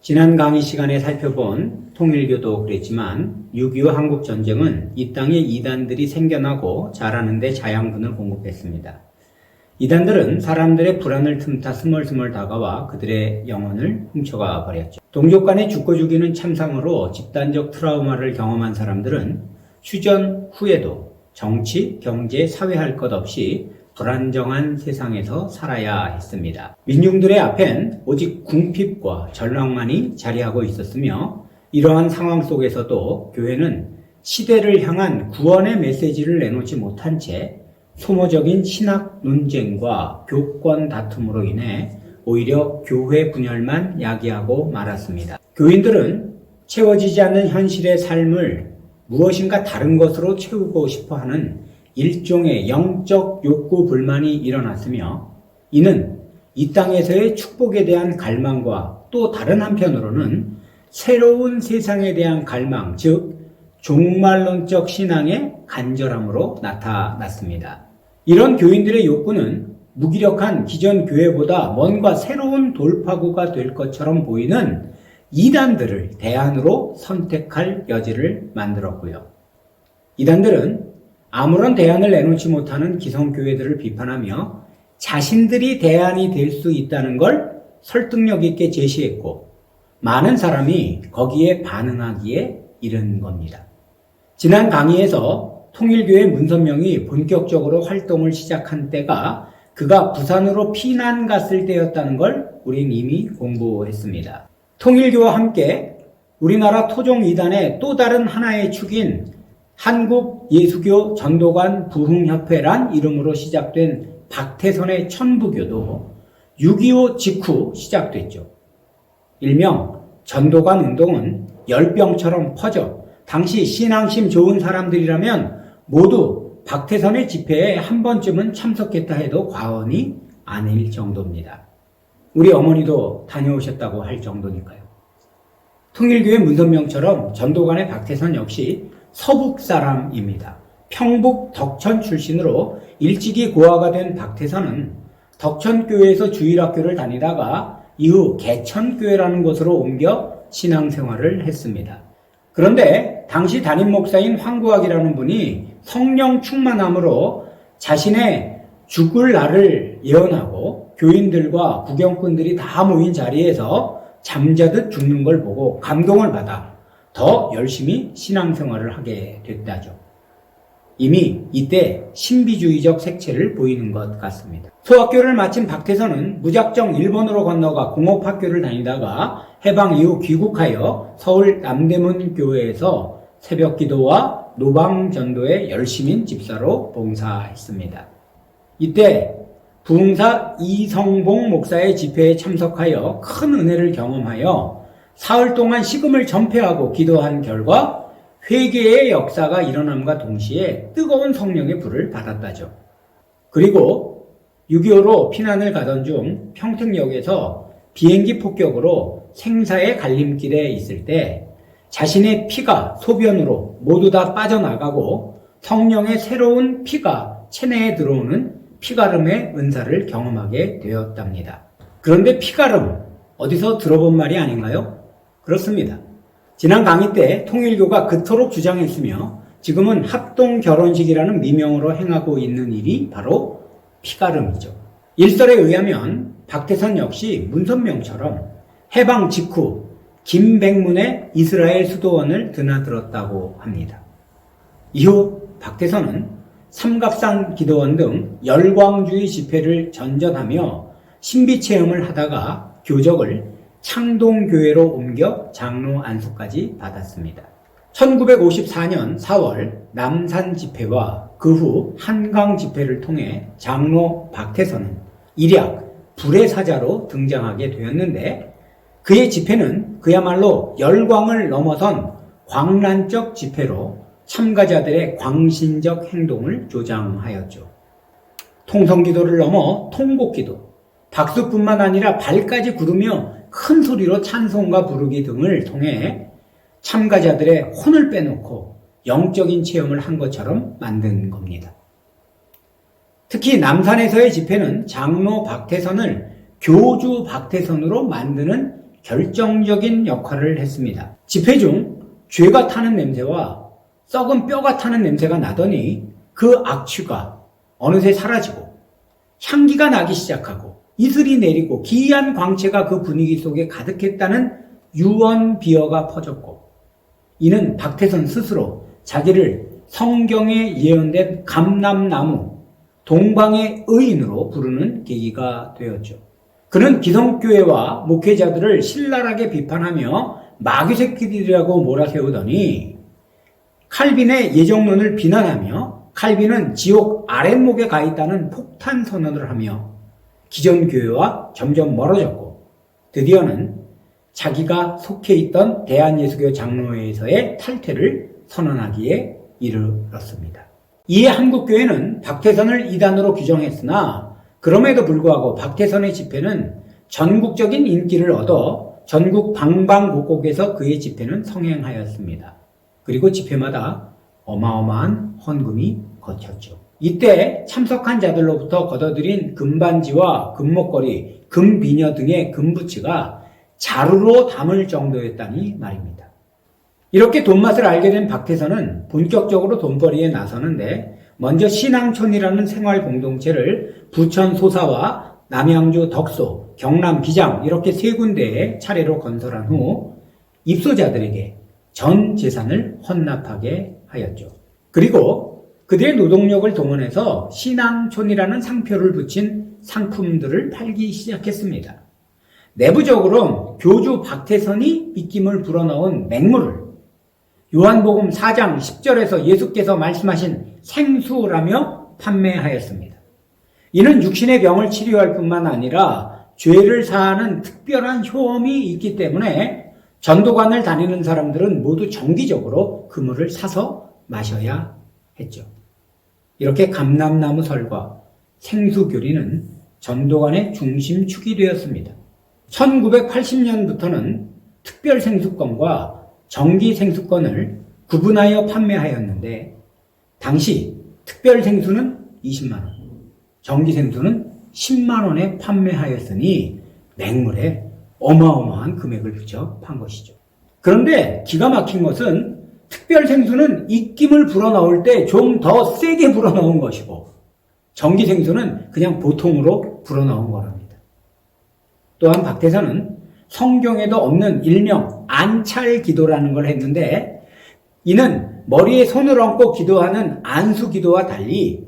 지난 강의 시간에 살펴본 통일교도 그랬지만 6.25 한국전쟁은 이 땅에 이단들이 생겨나고 자라는데 자양분을 공급했습니다. 이단들은 사람들의 불안을 틈타 스멀스멀 다가와 그들의 영혼을 훔쳐가 버렸죠. 동족 간의 죽고 죽이는 참상으로 집단적 트라우마를 경험한 사람들은 휴전 후에도 정치, 경제, 사회 할 것 없이 불안정한 세상에서 살아야 했습니다. 민중들의 앞엔 오직 궁핍과 절망만이 자리하고 있었으며 이러한 상황 속에서도 교회는 시대를 향한 구원의 메시지를 내놓지 못한 채 소모적인 신학 논쟁과 교권 다툼으로 인해 오히려 교회 분열만 야기하고 말았습니다. 교인들은 채워지지 않는 현실의 삶을 무엇인가 다른 것으로 채우고 싶어 하는 일종의 영적 욕구 불만이 일어났으며 이는 이 땅에서의 축복에 대한 갈망과 또 다른 한편으로는 새로운 세상에 대한 갈망, 즉 종말론적 신앙의 간절함으로 나타났습니다. 이런 교인들의 욕구는 무기력한 기존 교회보다 뭔가 새로운 돌파구가 될 것처럼 보이는 이단들을 대안으로 선택할 여지를 만들었고요. 이단들은 아무런 대안을 내놓지 못하는 기성교회들을 비판하며 자신들이 대안이 될 수 있다는 걸 설득력 있게 제시했고 많은 사람이 거기에 반응하기에 이른 겁니다. 지난 강의에서 통일교회 문선명이 본격적으로 활동을 시작한 때가 그가 부산으로 피난 갔을 때였다는 걸 우린 이미 공부했습니다. 통일교와 함께 우리나라 토종 이단의 또 다른 하나의 축인 한국 예수교 전도관 부흥협회란 이름으로 시작된 박태선의 천부교도 6.25 직후 시작됐죠. 일명 전도관 운동은 열병처럼 퍼져 당시 신앙심 좋은 사람들이라면 모두 박태선의 집회에 한 번쯤은 참석했다 해도 과언이 아닐 정도입니다. 우리 어머니도 다녀오셨다고 할 정도니까요. 통일교회 문선명처럼 전도관의 박태선 역시 서북 사람입니다. 평북 덕천 출신으로 일찍이 고아가 된 박태선은 덕천교회에서 주일학교를 다니다가 이후 개천교회라는 곳으로 옮겨 신앙생활을 했습니다. 그런데 당시 담임 목사인 황구학이라는 분이 성령 충만함으로 자신의 죽을 날을 예언하고 교인들과 구경꾼들이 다 모인 자리에서 잠자듯 죽는 걸 보고 감동을 받아 더 열심히 신앙생활을 하게 됐다죠. 이미 이때 신비주의적 색채를 보이는 것 같습니다. 소학교를 마친 박태선은 무작정 일본으로 건너가 공업학교를 다니다가 해방 이후 귀국하여 서울 남대문 교회에서 새벽 기도와 노방 전도에 열심인 집사로 봉사했습니다. 이때 부흥사 이성봉 목사의 집회에 참석하여 큰 은혜를 경험하여 사흘 동안 식음을 전폐하고 기도한 결과 회개의 역사가 일어남과 동시에 뜨거운 성령의 불을 받았다죠. 그리고 6.25로 피난을 가던 중 평택역에서 비행기 폭격으로 생사의 갈림길에 있을 때 자신의 피가 소변으로 모두 다 빠져나가고 성령의 새로운 피가 체내에 들어오는 피가름의 은사를 경험하게 되었답니다. 그런데 피가름, 어디서 들어본 말이 아닌가요? 그렇습니다. 지난 강의 때 통일교가 그토록 주장했으며 지금은 합동 결혼식이라는 미명으로 행하고 있는 일이 바로 피가름이죠. 일설에 의하면 박태선 역시 문선명처럼 해방 직후 김백문의 이스라엘 수도원을 드나들었다고 합니다. 이후 박태선은 삼갑산 기도원 등 열광주의 집회를 전전하며 신비체험을 하다가 교적을 창동교회로 옮겨 장로 안수까지 받았습니다. 1954년 4월 남산 집회와 그 후 한강 집회를 통해 장로 박태선은 일약 불의 사자로 등장하게 되었는데 그의 집회는 그야말로 열광을 넘어선 광란적 집회로 참가자들의 광신적 행동을 조장하였죠. 통성기도를 넘어 통곡기도, 박수뿐만 아니라 발까지 구르며 큰 소리로 찬송과 부르기 등을 통해 참가자들의 혼을 빼놓고 영적인 체험을 한 것처럼 만든 겁니다. 특히 남산에서의 집회는 장로 박태선을 교주 박태선으로 만드는 결정적인 역할을 했습니다. 집회 중 죄가 타는 냄새와 썩은 뼈가 타는 냄새가 나더니 그 악취가 어느새 사라지고 향기가 나기 시작하고 이슬이 내리고 기이한 광채가 그 분위기 속에 가득했다는 유언 비어가 퍼졌고 이는 박태선 스스로 자기를 성경에 예언된 감람나무 동방의 의인으로 부르는 계기가 되었죠. 그는 기성교회와 목회자들을 신랄하게 비판하며 마귀 새끼들이라고 몰아세우더니 칼빈의 예정론을 비난하며 칼빈은 지옥 아랫목에 가 있다는 폭탄 선언을 하며 기존 교회와 점점 멀어졌고 드디어는 자기가 속해 있던 대한예수교 장로회에서의 탈퇴를 선언하기에 이르렀습니다. 이에 한국교회는 박태선을 이단으로 규정했으나 그럼에도 불구하고 박태선의 집회는 전국적인 인기를 얻어 전국 방방곡곡에서 그의 집회는 성행하였습니다. 그리고 집회마다 어마어마한 헌금이 거쳤죠. 이때 참석한 자들로부터 걷어들인 금반지와 금목걸이, 금비녀 등의 금부치가 자루로 담을 정도였다니 말입니다. 이렇게 돈맛을 알게 된 박태선은 본격적으로 돈벌이에 나서는데 먼저 신앙촌이라는 생활 공동체를 부천 소사와 남양주 덕소, 경남 기장 이렇게 세 군데에 차례로 건설한 후 입소자들에게 전 재산을 헌납하게 하였죠. 그리고 그들의 노동력을 동원해서 신앙촌이라는 상표를 붙인 상품들을 팔기 시작했습니다. 내부적으로 교주 박태선이 입김을 불어넣은 맹물을 요한복음 4장 10절에서 예수께서 말씀하신 생수라며 판매하였습니다. 이는 육신의 병을 치료할 뿐만 아니라 죄를 사하는 특별한 효험이 있기 때문에 전도관을 다니는 사람들은 모두 정기적으로 그 물을 사서 마셔야 했죠. 이렇게 감람나무 설과 생수교리는 전도관의 중심축이 되었습니다. 1980년부터는 특별 생수권과 정기 생수권을 구분하여 판매하였는데 당시 특별 생수는 20만 원, 정기 생수는 10만 원에 판매하였으니 맹물에 어마어마한 금액을 붙여 판 것이죠. 그런데 기가 막힌 것은 특별 생수는 입김을 불어넣을 때 좀 더 세게 불어넣은 것이고 정기 생수는 그냥 보통으로 불어넣은 거랍니다. 또한 박태선은 성경에도 없는 일명 안찰 기도라는 걸 했는데 이는 머리에 손을 얹고 기도하는 안수 기도와 달리